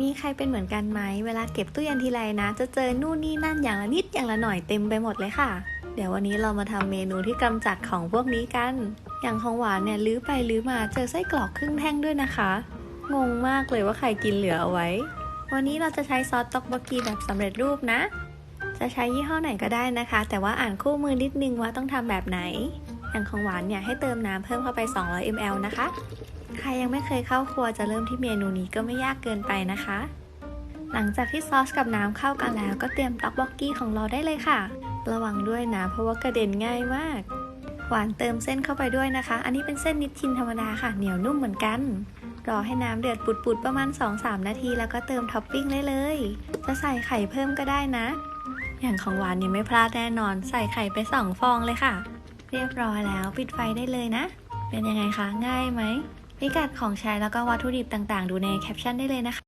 มีใครเป็นเหมือนกันไหม เวลาเก็บตู้เย็นทีไรนะ จะเจอนู่นนี่นั่นอย่างละนิดอย่างละหน่อยเต็มไปหมดเลยค่ะ เดี๋ยววันนี้เรามาทำเมนูที่กำจัดของพวกนี้กัน อย่างของหวานเนี่ยลื้อไปลื้อมาเจอไส้กรอกครึ่งแท่งด้วยนะคะ งงมากเลยว่าใครกินเหลือเอาไว้ วันนี้เราจะใช้ซอสต็อกบกีแบบสำเร็จรูปนะ จะใช้ยี่ห้อไหนก็ได้นะคะ แต่ว่าอ่านคู่มือนิดนึงว่าต้องทำแบบไหน อย่างของหวานเนี่ยให้เติมน้ำเพิ่มเข้าไป 200 ml นะคะ ใครยังไม่เคยเข้าครัวจะเริ่มที่เมนูนี้ก็ไม่ยากเกินไปนะคะ หลังจากที่ซอสกับน้ำเข้ากันแล้ว ก็เตรียมต็อกบ็อกกี้ของเราได้เลยค่ะ ระวังด้วยนะเพราะว่ากระเด็นง่ายมาก หวานเติมเส้นเข้าไปด้วยนะคะ อันนี้เป็นเส้นนิดชินธรรมดาค่ะ เหนียวนุ่มเหมือนกันรอให้น้ำเดือดปุดๆประมาณ 2-3 นาที แล้วก็เติมท็อปปิ้งได้เลย จะใส่ไข่เพิ่มก็ได้นะ อย่างของหวานยังไม่พลาดแน่นอน ใส่ไข่ไปสองฟองเลยค่ะ เรียบร้อยแล้วปิดไฟได้เลยนะ เป็นยังไงคะ ง่ายไหมพิกัดของใช้แล้วก็วัตถุดิบต่างๆ ดูในแคปชั่นได้เลยนะคะ